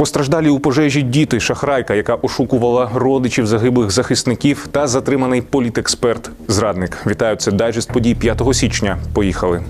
Постраждалі у пожежі діти, шахрайка, яка ошукувала родичів загиблих захисників, та затриманий політексперт зрадник. Вітаю, це дайджест подій 5 січня. Поїхали.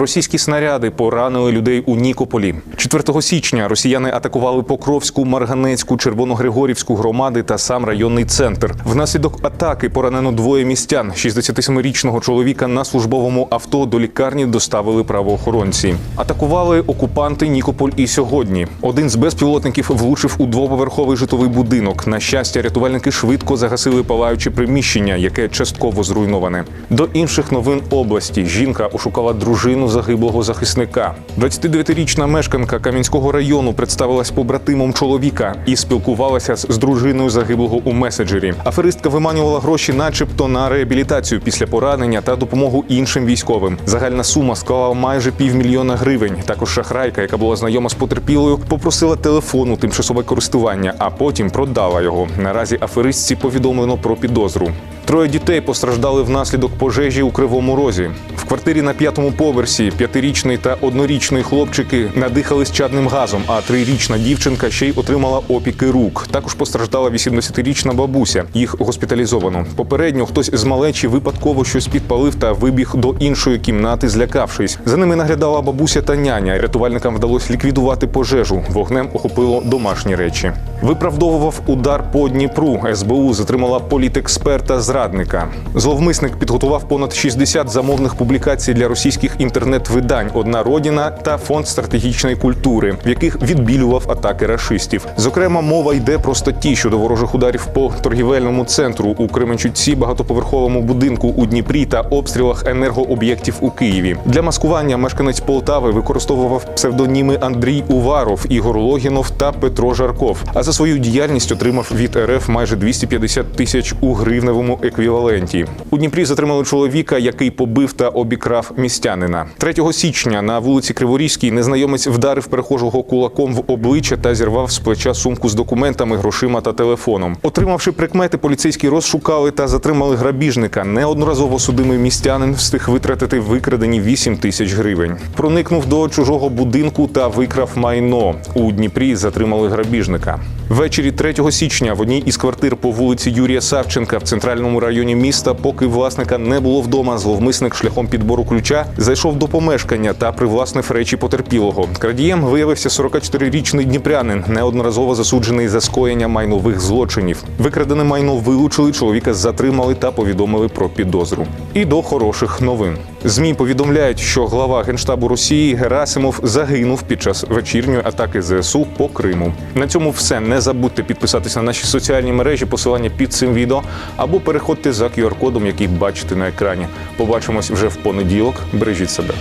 Російські снаряди поранили людей у Нікополі. 4 січня росіяни атакували Покровську, Марганецьку, Червоногригорівську громади та сам районний центр. Внаслідок атаки поранено двоє містян. 67-річного чоловіка на службовому авто до лікарні доставили правоохоронці. Атакували окупанти Нікополь і сьогодні. Один з безпілотників влучив у двоповерховий житловий будинок. На щастя, рятувальники швидко загасили палаюче приміщення, яке частково зруйноване. До інших новин області жінка ошукала дружину загиблого захисника. 29-річна мешканка Кам'янського району представилась побратимом чоловіка і спілкувалася з дружиною загиблого у меседжері. Аферистка виманювала гроші, начебто, на реабілітацію після поранення та допомогу іншим військовим. Загальна сума склала майже півмільйона гривень. Також шахрайка, яка була знайома з потерпілою, попросила телефон у тимчасове користування, а потім продала його. Наразі аферистці повідомлено про підозру. Троє дітей постраждали внаслідок пожежі у Кривому Розі. В квартирі на п'ятому поверсі п'ятирічний та однорічний хлопчики надихались чадним газом, а трирічна дівчинка ще й отримала опіки рук. Також постраждала 80-річна бабуся. Їх госпіталізовано. Попередньо хтось з малечі випадково щось підпалив та вибіг до іншої кімнати, злякавшись. За ними наглядала бабуся та няня. Рятувальникам вдалося ліквідувати пожежу. Вогнем охопило домашні речі. Виправдовував удар по Дніпру. СБУ затримала політексперта зрадника. Зловмисник підготував понад 60 замовних публікацій для російських інтернет-видань Одна родина та фонд стратегічної культури, в яких відбілював атаки рашистів. Зокрема, мова йде про статті щодо ворожих ударів по торгівельному центру у Кременчуці, багатоповерховому будинку у Дніпрі та обстрілах енергооб'єктів у Києві. Для маскування мешканець Полтави використовував псевдоніми Андрій Уваров, Ігор Логінов та Петро Жарков. А за свою діяльність отримав від РФ майже 250 тисяч у гривневому еквіваленті. У Дніпрі затримали чоловіка, який побив та обікрав містянина. 3 січня на вулиці Криворізькій незнайомець вдарив перехожого кулаком в обличчя та зірвав з плеча сумку з документами, грошима та телефоном. Отримавши прикмети, поліцейські розшукали та затримали грабіжника. Неодноразово судимий містянин встиг витратити викрадені 8 тисяч гривень. Проникнув до чужого будинку та викрав майно. У Дніпрі затримали грабіжника. Ввечері 3 січня в одній із квартир по вулиці Юрія Савченка в центральному районі міста, поки власника не було вдома, зловмисник шляхом підбору ключа зайшов до помешкання та привласнив речі потерпілого. Крадієм виявився 44-річний дніпрянин, неодноразово засуджений за скоєння майнових злочинів. Викрадене майно вилучили, чоловіка затримали та повідомили про підозру. І до хороших новин. ЗМІ повідомляють, що глава генштабу Росії Герасимов загинув під час вечірньої атаки ЗСУ по Криму. На цьому все. Забудьте підписатися на наші соціальні мережі, посилання під цим відео, або переходьте за QR-кодом, який бачите на екрані. Побачимось вже в понеділок. Бережіть себе.